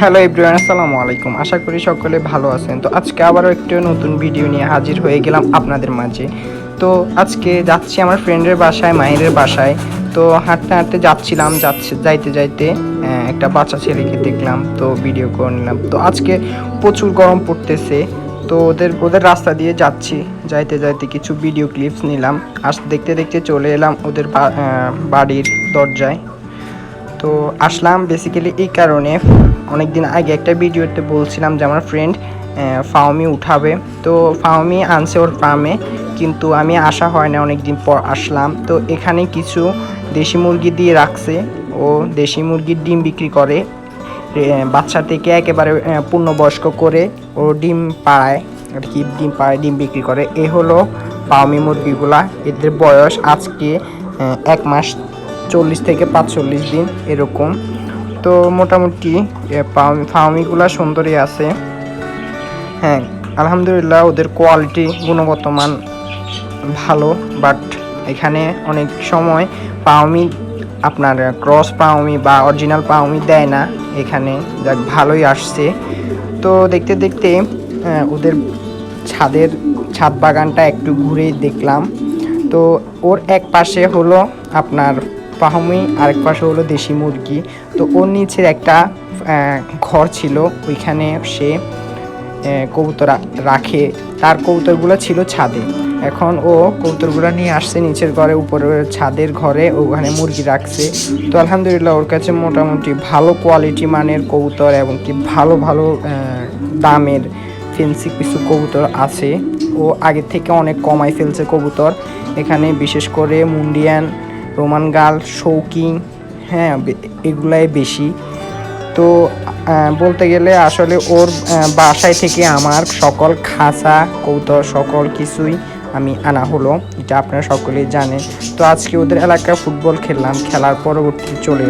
Hello everyone আসসালামু আলাইকুম। আশা করি সকলে ভালো আছেন। তো আজকে আবারও একটি নতুন ভিডিও নিয়ে হাজির হয়ে গেলাম আপনাদের মাঝে। তো আজকে যাচ্ছি আমার ফ্রেন্ডের বাসায়, মাহিরের বাসায়। তো হাঁটতে হাঁটতে যাচ্ছিলাম, যাচ্ছে, যাইতে যাইতে একটা বাচ্চা ছেলেকে দেখলাম, তো ভিডিও করে নিলাম। তো আজকে প্রচুর গরম পড়তেছে। তো ওদের ওদের রাস্তা দিয়ে যাচ্ছি। যাইতে যাইতে কিছু ভিডিও ক্লিপস নিলাম। আস, দেখতে দেখতে চলে এলাম ওদের বাড়ির দরজায়। তো আসলাম বেসিক্যালি এই কারণে। অনেক দিন আগে একটা ভিডিওতে বলছিলাম যে আমার ফ্রেন্ড ফাউমি উঠাবে। তো ফাউমি আনছে ওর ফার্মে কিন্তু আমি আসা হয় না অনেক দিন পর আসলাম। তো এখানে কিছু দেশি মুরগি দিয়ে রাখছে। ও দেশি মুরগির ডিম বিক্রি করে। বাচ্চা থেকে একেবারে পূর্ণবয়স্ক করে ও ডিম পাড়ায় আর কি ডিম পাড়ায়, ডিম বিক্রি করে। এ হলো পাওমি মুরগিগুলা। এদের বয়স আজকে এক মাস চল্লিশ থেকে পাঁচচল্লিশ দিন, এরকম। তো মোটামুটি ফাউমিগুলা সুন্দরই আছে। হ্যাঁ আলহামদুলিল্লাহ ওদের কোয়ালিটি গুণগত মান ভালো বাট এখানে অনেক সময় পাওমি আপনার ক্রস পাওমি বা অরিজিনাল পাওমি দেয় না। এখানে যাক, ভালোই আসছে। তো দেখতে দেখতে ওদের ছাদের, ছাদ বাগানটা একটু ঘুরে দেখলাম। তো ওর এক পাশে হলো আপনার পাহমি, আরেক পাশে হলো দেশি মুরগি। তো ওর নিচে একটা ঘর ছিল, ওইখানে সে কবুতর রাখে। তার কবুতরগুলো ছিল ছাদে। এখন ও কবুতরগুলো নিয়ে আসছে নিচের ঘরে উপরে ছাদের ঘরে, ওখানে মুরগি রাখছে। তো আলহামদুলিল্লাহ, ওর কাছে মোটামুটি ভালো কোয়ালিটি মানের কবুতর এবং কি ভালো ভালো দামের ফেন্সি কিছু কবুতর আছে। ও আগে থেকে অনেক কমাই ফেলছে কবুতর। এখানে বিশেষ করে মুন্ডিয়ান রোমান গাল শৌকিং হ্যাঁ এগুলাই বেশি। তো বলতে গেলে আসলে ওর বাসায় থেকে আমার সকল খাঁচা কৌতর সকল কিছুই আমি আনা হলো। এটা আপনারা সকলেই জানেন। তো আজকে ওদের এলাকায় ফুটবল খেললাম, খেলার পরবর্তী চলে